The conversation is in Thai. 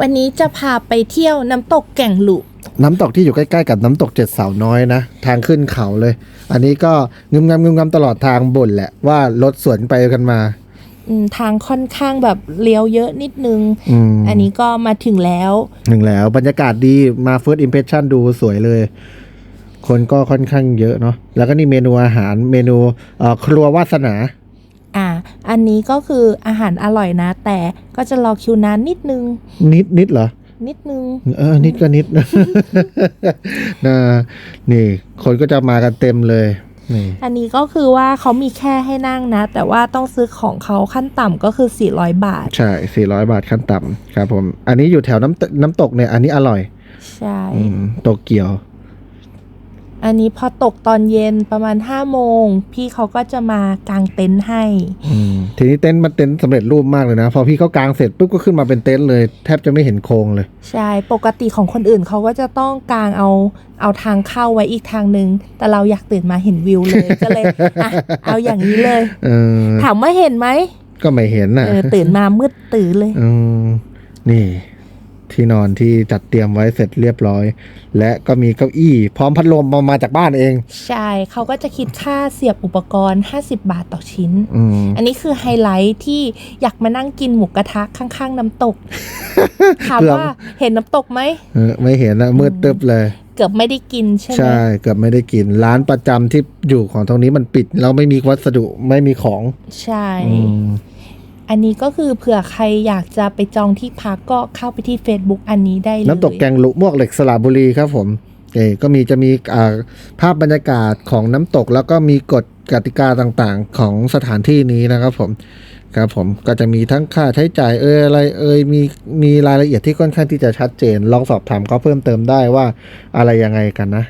วันนี้จะพาไปเที่ยวน้ำตกแก่งหลุ น้ำตกที่อยู่ใกล้ๆ กับน้ำตกเจ็ดเสาวน้อยนะ ทางขึ้นเขาเลย อันนี้ก็งึมงำงึมงำตลอดทางบ่นแหละว่ารถสวนไปกันมา อืมทางค่อนข้างแบบเลี้ยวเยอะนิดนึงอืมอันนี้ก็มาถึงแล้ว หนึ่งแล้วบรรยากาศดีมา first impression ดูสวยเลย คนก็ค่อนข้างเยอะเนาะแล้วก็นี่เมนูอาหารเมนูเอ่อครัววาสนา อ่า อันนี้ก็คืออาหารอร่อยนะ แต่ก็จะรอคิวนานนิดนึง นิดนิดเหรอ นิดนึง เออ นิดก็นิดนะนี่ คนก็จะมากันเต็มเลยนี่อันนี้ก็คือว่าเขามีแค่ให้นั่งนะ แต่ว่าต้องซื้อของเขาขั้นต่ำก็คือ 400 บาท ใช่ 400 บาทขั้นต่ำครับผม อันนี้อยู่แถวน้ำตน้ำตกเนี่ย อันนี้อร่อย ใช่อืมโตเกียว อันนี้พอตกตอนเย็นประมาณ5โมง พี่เขาก็จะมากางเต็นท์ให้อืมทีนี้เต็นท์มันเต็นท์สำเร็จรูปมากเลยนะ พอพี่เขากางเสร็จปุ๊บก็ขึ้นมาเป็นเต็นท์เลย แทบจะไม่เห็นโครงเลย ใช่ปกติของคนอื่นเขาก็จะต้องกางเอาเอาทางเข้าไว้อีกทางหนึ่งแต่เราอยากตื่นมาเห็นวิวเลย ก็เลยอะเอาอย่างนี้เลยเออถามว่าเห็นไหมก็ไม่เห็นน่ะเออตื่นมามืดตื่นเลยอืมนี่ ที่นอนที่จัดเตรียมไว้เสร็จเรียบร้อย และก็มีเก้าอี้ พร้อมพัดลมมามาจากบ้านเอง ใช่เขาก็จะคิดค่าเสียบอุปกรณ์ 50 บาทต่อชิ้นอืมอันนี้คือไฮไลท์ที่อยากมานั่งกินหมูกระทะข้างๆ น้ำตก ถามเกือบว่าเห็นน้ำตกไหมเออไม่เห็นนะมืดตึ๊บเลยเกือบไม่ได้กินใช่ไหมใช่เกือบไม่ได้กิน ร้านประจำที่อยู่ของตรงนี้มันปิดแล้วไม่มีวัสดุไม่มีของ ใช่ อันนี้ก็คือเผื่อใครอยากจะไปจองที่พักก็เข้าไปที่ Facebook อันนี้ได้เลยน้ำตกแกงลุมวกเหล็กสระบุรีครับผมเอก็มีจะมีภาพบรรยากาศของน้ำตกแล้วก็มีกฎกติกาต่างๆ ของสถานที่นี้นะครับผมครับผมก็จะมีทั้งค่าใช้จ่ายเอยอะไรเอยมีมีรายละเอียดที่ค่อนข้างที่จะชัดเจน ลองสอบถามเขาเพิ่มเติมได้ว่าอะไรยังไงกันนะ